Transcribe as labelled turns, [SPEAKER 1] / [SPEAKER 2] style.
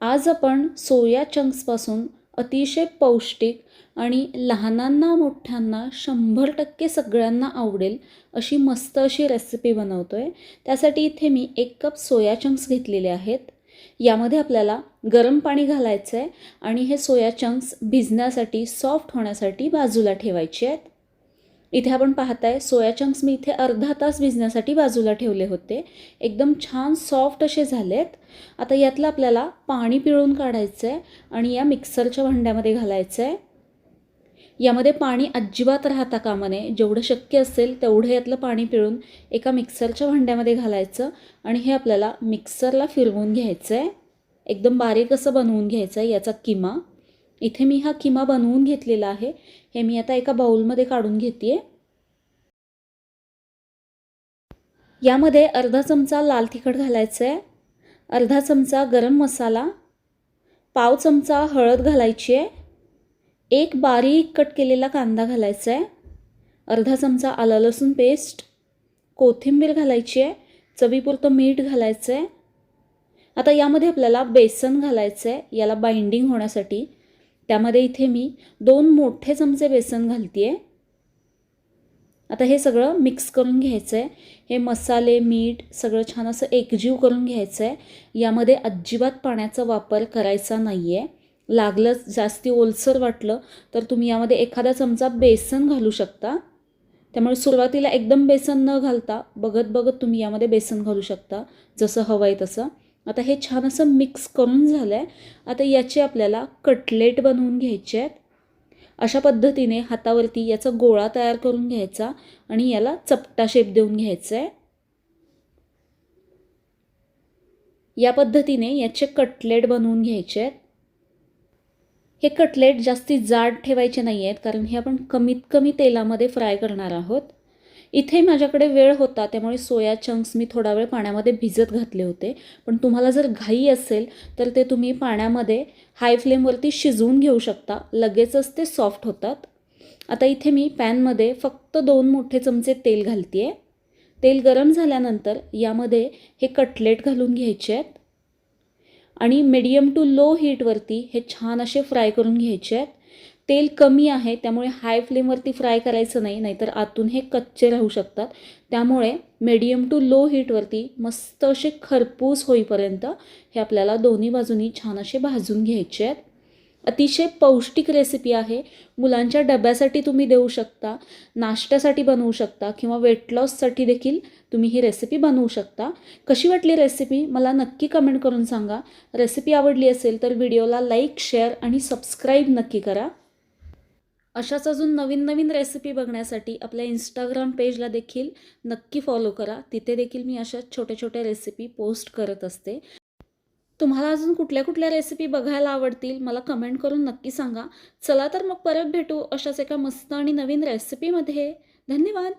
[SPEAKER 1] आज आपण सोया चंक्सपासून अतिशय पौष्टिक आणि लहानांना मोठ्यांना शंभर टक्के सगळ्यांना आवडेल अशी मस्त अशी रेसिपी बनवतो आहे त्यासाठी इथे मी एक कप सोया चंक्स घेतलेले आहेत. यामध्ये आपल्याला गरम पाणी घालायचं आहे आणि हे सोया चंक्स भिजण्यासाठी सॉफ्ट होण्यासाठी बाजूला ठेवायचे आहेत. इथे आपण पाहताय सोया चंक्स मी इथे अर्धा तास भिजण्यासाठी बाजूला ठेवले होते. एकदम छान सॉफ्ट असे झालेत. आता यातलं आपल्याला पाणी पिळून काढायचं आहे आणि या मिक्सरच्या भांड्यामध्ये घालायचं आहे यामध्ये पाणी अजिबात राहता कामा नये. जेवढं शक्य असेल तेवढं यातलं पाणी पिळून एका मिक्सरच्या भांड्यामध्ये घालायचं आणि हे आपल्याला मिक्सरला फिरवून घ्यायचं आहे एकदम बारीक असं बनवून घ्यायचं आहे याचा किमा. इथे मी हा किमा बनवून घेतलेला आहे. हे मी आता एका बाउलमध्ये काढून घेते यामध्ये अर्धा चमचा लाल तिखट घालायचं आहे अर्धा चमचा गरम मसाला. पाव चमचा हळद घालायची आहे एक बारीक कट केलेला कांदा घालायचा आहे अर्धा चमचा आला लसूण पेस्ट. कोथिंबीर घालायची आहे चवीपुरतं मीठ घालायचं आहे आता यामध्ये आपल्याला बेसन घालायचं आहे याला बाइंडिंग होण्यासाठी. त्यामध्ये इथे मी दोन मोठे चमचे बेसन घालते आहे आता हे सगळं मिक्स करून घ्यायचं आहे हे मसाले मीठ सगळं छान असं एकजीव करून घ्यायचं आहे यामध्ये अजिबात पाण्याचा वापर करायचा नाही आहे लागलं जास्ती ओलसर वाटलं तर तुम्ही यामध्ये एखादा चमचा बेसन घालू शकता. त्यामुळे सुरुवातीला एकदम बेसन न घालता बघत बघत तुम्ही यामध्ये बेसन घालू शकता जसं हवं आहे तसं. आता हे छान असं मिक्स करून झालं आहे आता याचे आपल्याला कटलेट बनवून घ्यायचे आहेत. अशा पद्धतीने हातावरती याचा गोळा तयार करून घ्यायचा आणि याला चपटा शेप देऊन घ्यायचा आहे या पद्धतीने याचे कटलेट बनवून घ्यायचे आहेत. हे कटलेट जास्ती जाड ठेवायचे नाही आहेत कारण हे आपण कमीत कमी तेलामध्ये फ्राय करणार आहोत. इथे माझ्याकडे वेळ होता त्यामुळे सोया चंक्स मी थोडा वेळ पाण्यामध्ये भिजत घातले होते. पण तुम्हाला जर घाई असेल तर ते तुम्ही पाण्यामध्ये हाय फ्लेमवरती शिजवून घेऊ शकता. लगेचच ते सॉफ्ट होतात. आता इथे मी पॅनमध्ये फक्त दोन मोठे चमचे तेल घालते आहे तेल गरम झाल्यानंतर यामध्ये हे कटलेट घालून घ्यायचे आहेत. आणि मिडियम टू लो हीटवरती हे छान असे फ्राय करून घ्यायचे आहेत. तेल कमी आहे त्यामुळे हाय फ्लेमवरती फ्राय करायचं नाही नाहीतर आतून हे कच्चे राहू शकतात. त्यामुळे मिडियम टू लो हीटवरती मस्त असे खरपूस होईपर्यंत हे आपल्याला दोन्ही बाजूनी छान असे भाजून घ्यायचे आहेत. अतिशय पौष्टिक रेसिपी आहे. मुलांच्या डब्यासाठी तुम्ही देऊ शकता नाश्त्यासाठी बनवू शकता किंवा वेट लॉससाठी देखील तुम्ही ही रेसिपी बनवू शकता. कशी वाटली रेसिपी मला नक्की कमेंट करून सांगा. रेसिपी आवडली असेल तर व्हिडिओला लाईक शेअर आणि सबस्क्राईब नक्की करा. अशाच अजून नवीन नवीन रेसिपी बघण्यासाठी आपल्या इंस्टाग्राम पेजला देखील नक्की फॉलो करा. तिथे देखील मी अशा छोट्या छोट्या रेसिपी पोस्ट करत असते. तुम्हाला अजून कुठल्या कुठल्या रेसिपी बघायला आवडतील मला कमेंट करून नक्की सांगा. चला तर मग परत भेटू अशाच एका मस्त आणि नवीन रेसिपीमध्ये धन्यवाद!